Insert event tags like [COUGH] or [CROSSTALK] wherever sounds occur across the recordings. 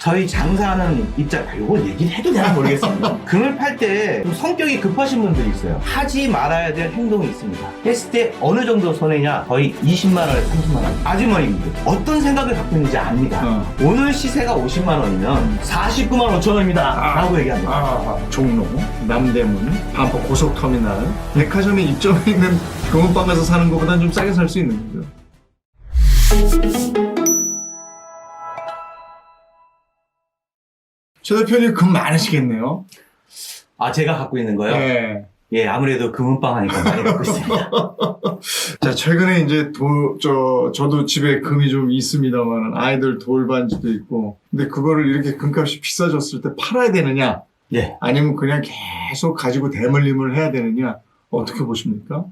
저희 장사하는 입장, 아, 이걸 얘기를 해도 되나 모르겠습니다. [LAUGHS] 금을 팔때좀 성격이 급하신 분들이 있어요. 하지 말아야 될 행동이 있습니다. 했을 때 어느 정도 손해냐? 거의 20만원에 30만원. 아주머니들, 어떤 생각을 갖고 있는지 압니다. 어. 오늘 시세가 50만원이면 49만 5천원입니다. 라고 얘기합니다. 아, 종로, 남대문, 반포 고속터미널, 백화점에 입점해 있는 [LAUGHS] 금은방 가서 사는 것보다는 좀 싸게 살 수 있는 거죠. 최 대표님 금 많으시겠네요. 아, 제가 갖고 있는 거요? 네. 예, 아무래도 금은방 하니까 많이 갖고 있습니다. [LAUGHS] 자, 최근에 이제 도, 저, 저도 집에 금이 좀 있습니다만 아이들 돌반지도 있고. 근데 그거를 이렇게 금값이 비싸졌을 때 팔아야 되느냐? 예. 아니면 그냥 계속 가지고 대물림을 해야 되느냐? 어떻게 보십니까?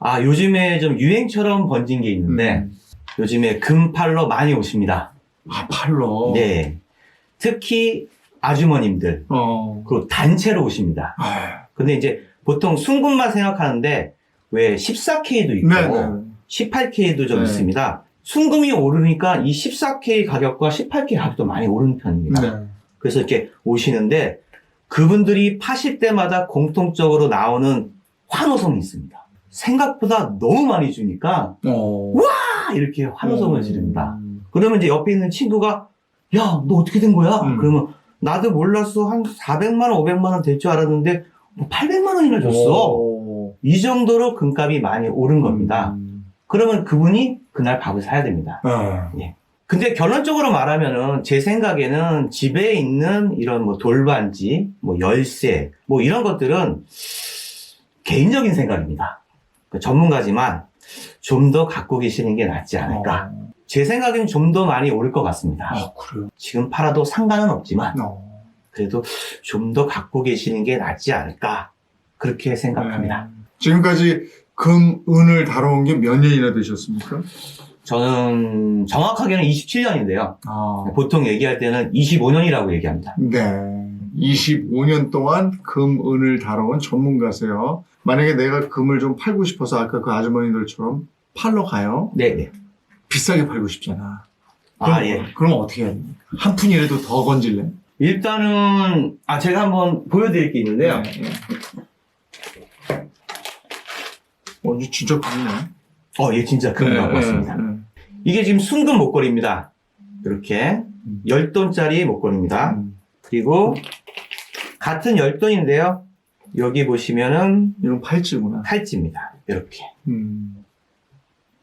아, 요즘에 좀 유행처럼 번진 게 있는데, 음. 요즘에 금팔로 많이 오십니다. 아, 팔로? 네. 특히 아주머님들, 어. 그리고 단체로 오십니다. 아, 근데 이제 보통 순금만 생각하는데, 왜 14K도 있고, 네 네. 18K도 좀 네. 있습니다. 순금이 오르니까 이 14K 가격과 18K 가격도 많이 오르는 편입니다. 네. 그래서 이렇게 오시는데, 그분들이 파실 때마다 공통적으로 나오는 환호성이 있습니다. 생각보다 너무 많이 주니까, 어. 아, 이렇게 환호성을 지릅니다. 음. 그러면 이제 옆에 있는 친구가, 야, 너 어떻게 된 거야? 음. 그러면, 나도 몰랐어. 한 400만 원, 500만 원 될 줄 알았는데, 뭐 800만 원이나 줬어. 오. 이 정도로 금값이 많이 오른 겁니다. 음. 그러면 그분이 그날 밥을 사야 됩니다. 네. 근데 결론적으로 말하면은 제 생각에는 집에 있는 이런 뭐 돌반지, 뭐 열쇠, 뭐 이런 것들은 개인적인 생각입니다. 그 전문가지만 좀 더 갖고 계시는 게 낫지 않을까. 어. 제 생각에는 좀더 많이 오를 것 같습니다. 아, 그래요? 지금 팔아도 상관은 없지만 어. 그래도 좀 더 갖고 계시는 게 낫지 않을까. 그렇게 생각합니다. 네. 지금까지 금, 은을 다뤄온 게 몇 년이나 되셨습니까? 저는 정확하게는 27년인데요. 아. 보통 얘기할 때는 25년이라고 얘기합니다. 네. 25년 동안 금, 은을 다뤄온 전문가세요. 만약에 내가 금을 좀 팔고 싶어서 아까 그 아주머니들처럼 팔러 가요. 네네. 비싸게 팔고 싶잖아. 아, 그럼, 예. 그럼 어떻게 해야 됩니까? 한 푼이라도 더 건질래? 일단은, 아, 제가 한번 보여드릴 게 있는데요. 네, 네. 어, 이거 진짜 금이네. 어, 얘 진짜 금 네, 갖고 왔습니다. 네, 네. 이게 지금 순금 목걸이입니다. 이렇게. 음. 10돈짜리 목걸이입니다. 음. 그리고, 같은 10돈인데요. 여기 보시면은, 이건 팔찌구나. 팔찌입니다. 이렇게. 음.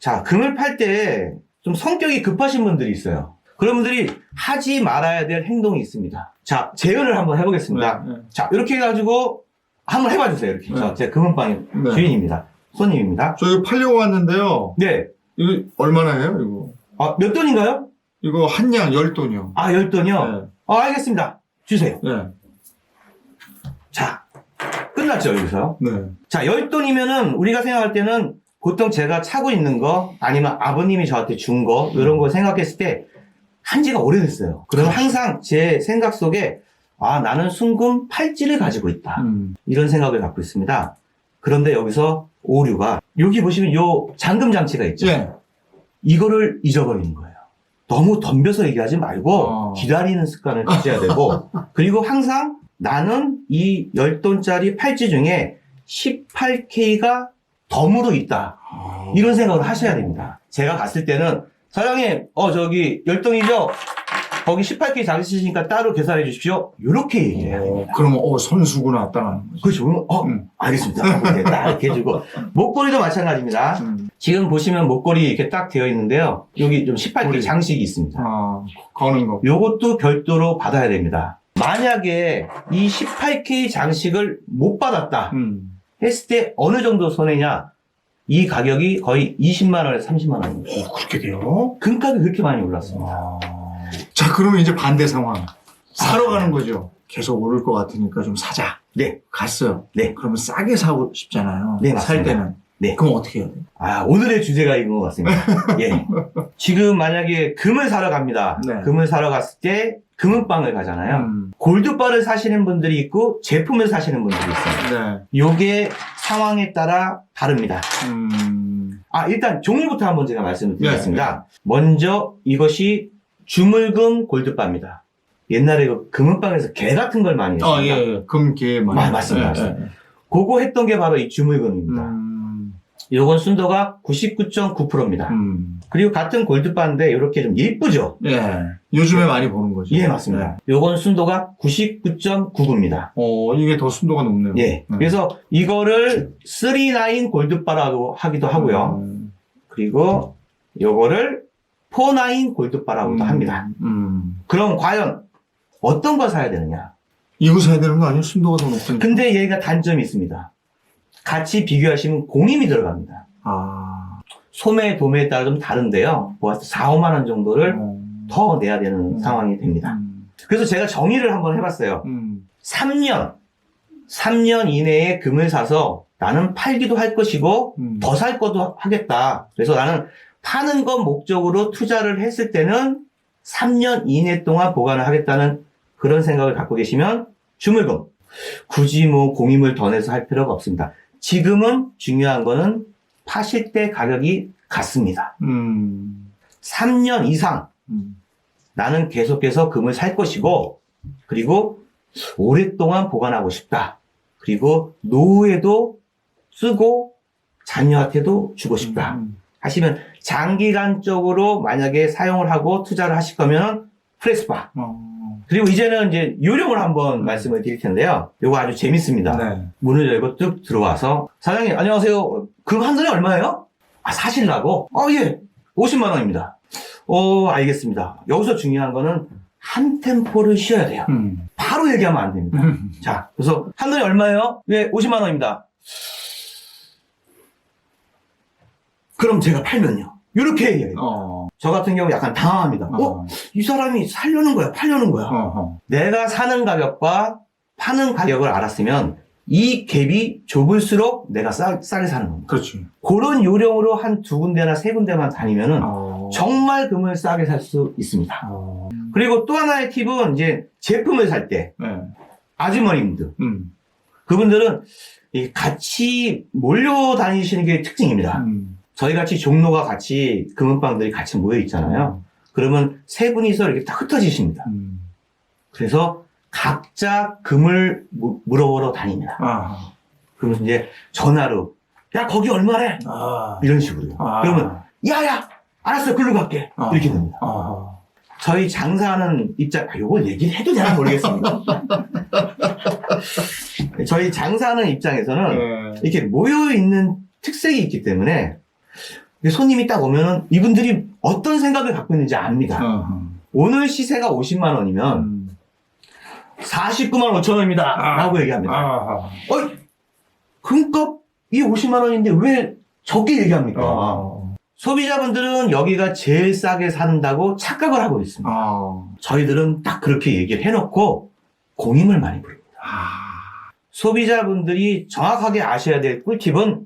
자, 금을 팔 때 좀 성격이 급하신 분들이 있어요. 그런 분들이 하지 말아야 될 행동이 있습니다. 자, 재현을 한번 해보겠습니다. 네, 네. 자, 이렇게 해가지고 한번 해봐 주세요. 이렇게. 네. 저, 제 금은방의 네. 주인입니다. 손님입니다. 저 이거 팔려고 왔는데요. 네. 이거 얼마나 해요, 이거? 아, 몇 돈인가요? 이거 한 양 열 돈이요. 아, 열 돈이요? 네. 아, 알겠습니다. 주세요. 네. 자, 끝났죠, 여기서. 네. 자, 열 돈이면은 우리가 생각할 때는 보통 제가 차고 있는 거 아니면 아버님이 저한테 준 거 이런 거 생각했을 때 한지가 오래됐어요. 그러면 항상 제 생각 속에 아, 나는 순금 팔찌를 가지고 있다. 음. 이런 생각을 갖고 있습니다. 그런데 여기서 오류가 여기 보시면 요 잠금 장치가 있죠. 예. 이거를 잊어버리는 거예요. 너무 덤벼서 얘기하지 말고 어. 기다리는 습관을 가져야 되고 [LAUGHS] 그리고 항상 나는 이 10돈짜리 팔찌 중에 18K가 덤으로 있다. 이런 생각을 하셔야 됩니다. 제가 갔을 때는 사장님 어 저기 10돈이죠? 거기 18K 잡으시니까 따로 계산해 주십시오. 이렇게 얘기해야 됩니다. 어, 그러면 어 선수구나 딱 하는 거죠. 그렇죠. 그럼, 어, 음. 알겠습니다. 이렇게 딱 이렇게 해주고. [LAUGHS] 목걸이도 마찬가지입니다. 음. 지금 보시면 목걸이 이렇게 딱 되어 있는데요. 여기 좀 18K 머리. 장식이 있습니다. 아 거는 거. 요것도 별도로 받아야 됩니다. 만약에 이 18K 장식을 못 받았다 음. 했을 때 어느 정도 손해냐? 이 가격이 거의 20만 원에서 30만 원입니다. 오 그렇게 돼요? 금값이 그렇게 많이 올랐습니다. 아. 자 그러면 이제 반대 상황. 사러 가는 거죠. 계속 오를 것 같으니까 좀 사자. 네. 갔어요. 네. 그러면 싸게 사고 싶잖아요. 네, 살 맞습니다. 때는. 네. 그럼 어떻게 해야 돼? 아, 오늘의 주제가 것 같습니다. [LAUGHS] 예. 지금 만약에 금을 사러 갑니다. 네. 금을 사러 갔을 때 금은방을 가잖아요. 음. 골드바를 사시는 분들이 있고 제품을 사시는 분들이 있어요. 네. 요게 상황에 따라 다릅니다. 음. 아, 일단 종류부터 한번 제가 말씀을 네, 드리겠습니다. 먼저 이것이 주물금 골드바입니다. 옛날에 그 금은방에서 개 같은 걸 많이 했습니다. 아, 예, 예. 금계 많이. 아, 맞습니다, 맞습니다. 그거 했던 게 바로 이 주물금입니다. 음, 요건 순도가 99.9%입니다. 음. 그리고 같은 골드바인데 이렇게 좀 예쁘죠? 예. 요즘에 많이 보는 거죠. 예, 맞습니다. 요건 순도가 99.99입니다. 어, 이게 더 순도가 높네요. 예. 네. 그래서 이거를 39 골드바라고 하기도 하고요. 음, 그리고 요거를 49 골드바라고도 음, 합니다. 음. 그럼 과연 어떤 걸 사야 되느냐? 이거 사야 되는 거 아니에요? 순도가 더 높으니까. 근데 얘가 단점이 있습니다. 같이 비교하시면 공임이 들어갑니다. 아. 소매, 도매에 따라 좀 다른데요. 뭐 4, 5만 원 정도를 어. 더 내야 되는 음. 상황이 됩니다. 음. 그래서 제가 정의를 한번 해봤어요. 음. 3년, 3년 이내에 금을 사서 나는 팔기도 할 것이고 음. 더살 것도 하겠다. 그래서 나는 파는 것 목적으로 투자를 했을 때는 3년 이내 동안 보관을 하겠다는 그런 생각을 갖고 계시면 주물금. 굳이 뭐 공임을 더 내서 할 필요가 없습니다. 지금은 중요한 거는 파실 때 가격이 같습니다. 음. 3년 이상 음. 나는 계속해서 금을 살 것이고, 그리고 오랫동안 보관하고 싶다. 그리고 노후에도 쓰고 자녀한테도 주고 싶다. 음. 하시면 장기간적으로 만약에 사용을 하고 투자를 하실 거면 프레스바. 어. 그리고 이제는 이제 요령을 한번 말씀을 드릴 텐데요. 이거 아주 재밌습니다. 네. 문을 열고 뚝 들어와서 사장님 안녕하세요. 금한 단에 얼마예요? 아 사실라고? 어 예. 50만 원입니다. 어 알겠습니다. 여기서 중요한 거는 한 템포를 쉬어야 돼요. 음. 바로 얘기하면 안 됩니다. 음. 자, 그래서 한 단에 얼마예요? 예, 50만 원입니다. 그럼 제가 팔면요. 이렇게 얘기해요. 어. 저 같은 경우 약간 당황합니다. 어? 어. 이 사람이 살려는 거야, 팔려는 거야. 어. 내가 사는 가격과 파는 가격을 알았으면 이 갭이 좁을수록 내가 싸, 싸게 사는 겁니다. 그렇지. 그런 요령으로 한 두 군데나 세 군데만 다니면은 어. 정말 금을 싸게 살 수 있습니다. 어. 그리고 또 하나의 팁은 이제 제품을 살때 네. 아주머님들 음. 그분들은 이 같이 몰려 다니시는 게 특징입니다. 음. 저희 같이 종로가 같이 금은방들이 같이 모여 있잖아요. 그러면 세 분이서 이렇게 딱 흩어지십니다. 음. 그래서 각자 금을 무- 물어보러 다닙니다. 아. 그러면 이제 전화로 야 거기 얼마래? 아. 이런 식으로요. 아. 그러면 야야 알았어 글로 갈게 아. 이렇게 됩니다. 아. 저희 장사하는 입장 아, 요걸 얘기를 해도 되나 모르겠습니다. [LAUGHS] 저희 장사하는 입장에서는 네. 이렇게 모여 있는 특색이 있기 때문에 손님이 딱 오면은 이분들이 어떤 생각을 갖고 있는지 압니다. 어. 오늘 시세가 50만 원이면 음. 49만 5천 원입니다. 아. 라고 얘기합니다. 아. 어이, 금값이 50만 원인데 왜 적게 얘기합니까? 어. 소비자분들은 여기가 제일 싸게 산다고 착각을 하고 있습니다. 아. 저희들은 딱 그렇게 얘기를 해놓고 공임을 많이 부릅니다. 아. 소비자분들이 정확하게 아셔야 될 꿀팁은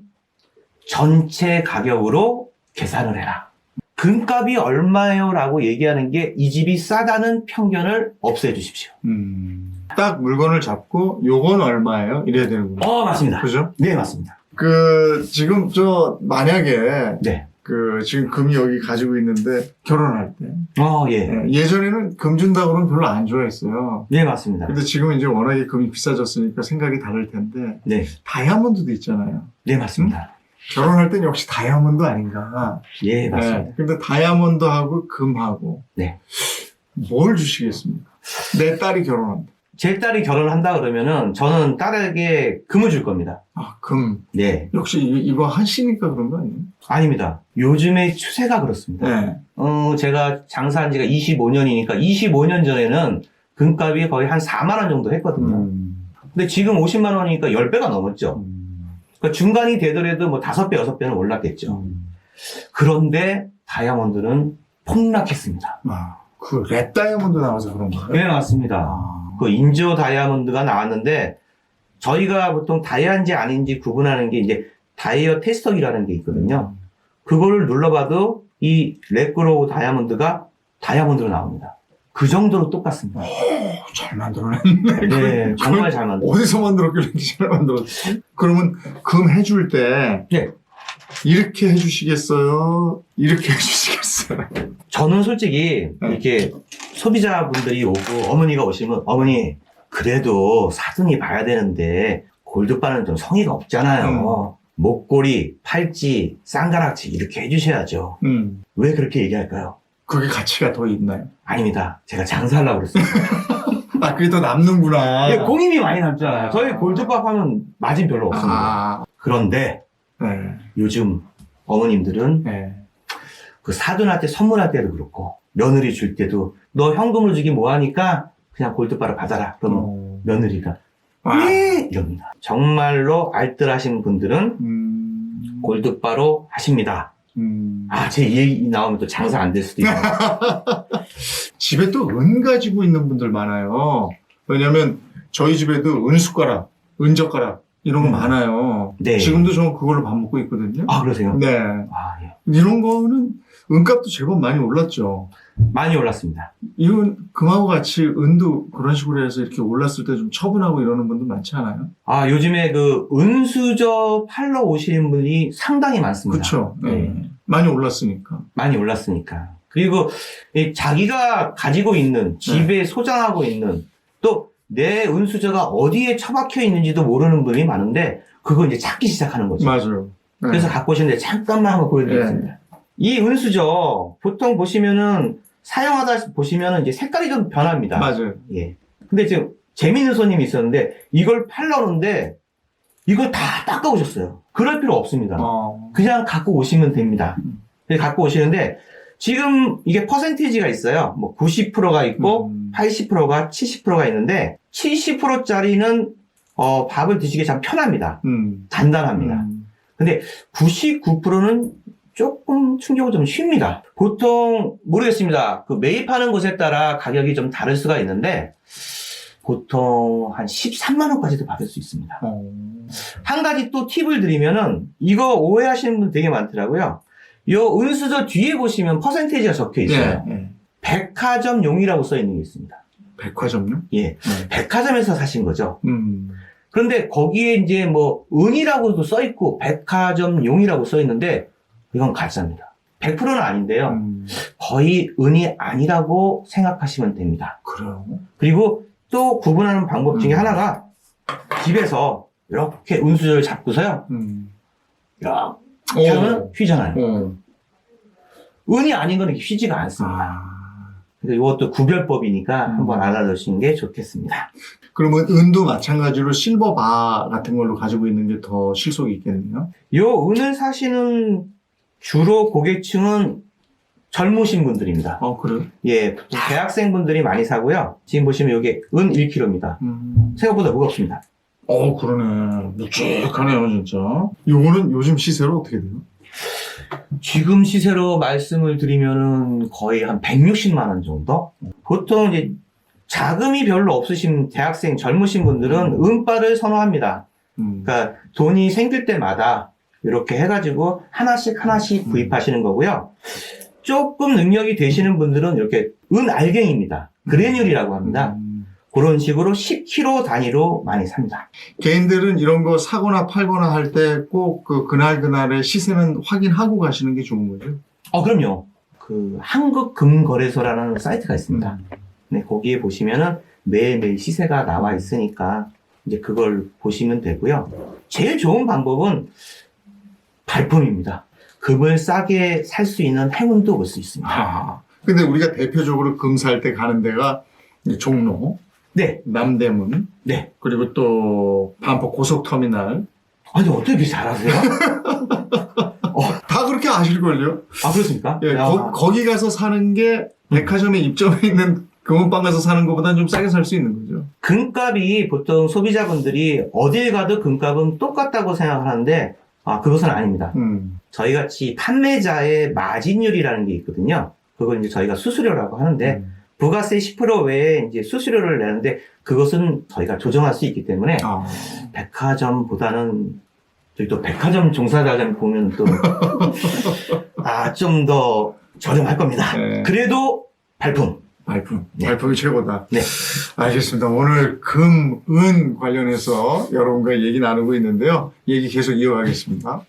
전체 가격으로 계산을 해라. 금값이 얼마예요? 라고 얘기하는 게 이 집이 싸다는 편견을 없애 주십시오. 음. 딱 물건을 잡고 요건 얼마예요? 이래야 되는구나. 어, 맞습니다. 그죠? 네, 맞습니다. 그 지금 저 만약에 네. 그 지금 금이 여기 가지고 있는데 결혼할 때 어, 예. 예, 예전에는 금 준다고 그러면 별로 안 좋아했어요. 네, 맞습니다. 근데 지금 이제 워낙에 금이 비싸졌으니까 생각이 다를 텐데 네. 다이아몬드도 있잖아요. 네, 맞습니다. 결혼할 땐 역시 다이아몬드 아닌가. 예, 맞습니다. 네. 근데 다이아몬드하고 금하고 네. 뭘 주시겠습니까? 내 딸이 결혼한다. 제 딸이 결혼한다 그러면은 저는 딸에게 금을 줄 겁니다. 아, 금. 네. 역시 이- 이거 하시니까 그런 거 아니에요? 아닙니다. 요즘의 추세가 그렇습니다. 네. 어, 제가 장사한 지가 25년이니까 25년 전에는 금값이 거의 한 4만 원 정도 했거든요. 음. 근데 지금 50만 원이니까 10배가 넘었죠. 음. 그러니까 중간이 되더라도 뭐 5배, 6배는 올랐겠죠. 음. 그런데 다이아몬드는 폭락했습니다. 아, 그 랩 다이아몬드 나와서 그런 거예요? 네, 맞습니다. 아. 그 인조 다이아몬드가 나왔는데 저희가 보통 다이아인지 아닌지 구분하는 게 이제 다이어 테스터기라는 게 있거든요. 그거를 눌러봐도 이 레크로우 다이아몬드가 다이아몬드로 나옵니다. 그 정도로 똑같습니다. 오, 잘 만들어냈네. 네, 정말 잘 만들었어요. 어디서 만들었길래 이렇게 잘 만들었지? 그러면 금 해줄 때 네. 이렇게 해주시겠어요? 이렇게 [LAUGHS] 해주시겠어요? 저는 솔직히 네. 이렇게 소비자분들이 오고 어머니가 오시면 어머니 그래도 사등이 봐야 되는데 골드바는 좀 성의가 없잖아요. 목걸이, 팔찌, 쌍가락치 이렇게 해주셔야죠. 음. 왜 그렇게 얘기할까요? 그게 가치가 더 있나요? 아닙니다. 제가 장사하려고 그랬어요. [LAUGHS] 아, 그게 더 남는구나. 이게 공임이 많이 남잖아요. 저희 골드밥 하면 마진 별로 없습니다. 아, 그런데 네. 요즘 어머님들은 네. 그 사돈한테 선물할 때도 그렇고 며느리 줄 때도 너 현금을 주기 뭐하니까 그냥 골드바를 받아라. 그러면 어. 며느리가 아, 왜 이럽니다. 정말로 알뜰하신 분들은 음. 골드바로 하십니다. 음. 아, 제 얘기 나오면 또 장사 안 될 수도 있어요. [LAUGHS] 집에 또 은 가지고 있는 분들 많아요. 왜냐면 저희 집에도 은 숟가락, 은 젓가락 이런 거 음. 많아요. 네. 지금도 저는 그걸로 밥 먹고 있거든요. 아, 그러세요? 네. 아, 예. 이런 거는 은값도 제법 많이 올랐죠. 많이 올랐습니다. 이건 금하고 같이 은도 그런 식으로 해서 이렇게 올랐을 때 좀 처분하고 이러는 분들 많지 않아요? 아, 요즘에 그 은수저 팔러 오시는 분이 상당히 많습니다. 그렇죠. 네. 네. 많이 올랐으니까. 많이 올랐으니까. 그리고 이 자기가 가지고 있는 집에 소장하고 있는 또 내 은수저가 어디에 처박혀 있는지도 모르는 분이 많은데 그거 이제 찾기 시작하는 거죠. 맞아요. 네. 그래서 갖고 오시는데 잠깐만 한번 보여드리겠습니다. 이 은수저 보통 보시면은 사용하다 보시면은 이제 색깔이 좀 변합니다. 맞아요. 예. 근데 지금 재밌는 손님이 있었는데 이걸 팔러는데 이걸 다 닦아 오셨어요. 그럴 필요 없습니다. 어. 그냥 갖고 오시면 됩니다. 음. 그냥 갖고 오시는데 지금 이게 퍼센티지가 있어요. 뭐 90%가 있고 음. 80%가 70%가 있는데 70%짜리는 어, 밥을 드시기 참 편합니다. 음. 단단합니다. 음. 근데 99%는 조금 충격을 좀 쉽니다. 보통 모르겠습니다. 그 매입하는 곳에 따라 가격이 좀 다를 수가 있는데 보통 한 13만 원까지도 받을 수 있습니다. 어. 한 가지 또 팁을 드리면은 이거 오해하시는 분 되게 많더라고요. 요 은수저 뒤에 보시면 퍼센테이지가 적혀 있어요. 예, 예. 백화점용이라고 써 있는 게 있습니다. 백화점요? 예. 네. 백화점에서 사신 거죠. 음. 그런데 거기에 이제 뭐 은이라고도 써 있고 백화점용이라고 써 있는데 이건 가짜입니다. 100%는 아닌데요. 음. 거의 은이 아니라고 생각하시면 됩니다. 그래요? 그리고 또 구분하는 방법 중에 음. 하나가 집에서 이렇게 은수저를 잡고서요. 음. 이렇게 하면 휘잖아요. 어. 은이 아닌 거는 휘지가 않습니다. 아. 그래서 이것도 구별법이니까 음. 한번 알아두시는 게 좋겠습니다. 그러면 은도 마찬가지로 실버바 같은 걸로 가지고 있는 게 더 실속이 있겠네요. 요 은을 사시는 주로 고객층은 젊으신 분들입니다. 어, 그래요? 예, 대학생분들이 많이 사고요. 지금 보시면 이게 은 1kg입니다. 음. 생각보다 무겁습니다. 어, 그러네. 묵직하네요, 진짜. 요거는 요즘 시세로 어떻게 돼요? 지금 시세로 말씀을 드리면은 거의 한 160만 원 정도? 보통 이제 자금이 별로 없으신 대학생 젊으신 분들은 은바를 선호합니다. 음. 그러니까 돈이 생길 때마다 이렇게 해가지고 하나씩 하나씩 음. 구입하시는 거고요. 조금 능력이 되시는 분들은 이렇게 은 알갱입니다. 그레듈이라고 합니다. 음. 그런 식으로 10kg 단위로 많이 삽니다. 개인들은 이런 거 사거나 팔거나 할 때 꼭 그 그날 그날의 시세는 확인하고 가시는 게 좋은 거죠. 어, 그럼요. 그 한국금거래소라는 사이트가 있습니다. 네, 거기에 보시면은 매일매일 시세가 나와 있으니까 이제 그걸 보시면 되고요. 제일 좋은 방법은 발품입니다. 금을 싸게 살 수 있는 행운도 올 수 있습니다. 아. 근데 우리가 대표적으로 금 살 때 가는 데가 종로, 네, 남대문, 네. 그리고 또 반포 고속터미널. 아니, 어떻게 이렇게 잘하세요? [LAUGHS] 다 그렇게 아실걸요? 아, 그렇습니까? 예, 야, 거, 기 가서 사는 게 백화점에 입점해 있는 금은방 가서 사는 것보다는 좀 싸게 살 수 있는 거죠. 금값이 보통 소비자분들이 어딜 가도 금값은 똑같다고 생각하는데, 아, 그것은 아닙니다. 음. 저희 같이 판매자의 마진율이라는 게 있거든요. 그걸 이제 저희가 수수료라고 하는데, 음. 부가세 10% 외에 이제 수수료를 내는데, 그것은 저희가 조정할 수 있기 때문에, 아. 백화점보다는, 저희 또 백화점 종사자들 보면 또, [LAUGHS] 아, 좀 더 저렴할 겁니다. 네. 그래도 발품. 발품. 네. 발품이 최고다. 네. 알겠습니다. 오늘 금, 은 관련해서 여러분과 얘기 나누고 있는데요. 얘기 계속 이어가겠습니다.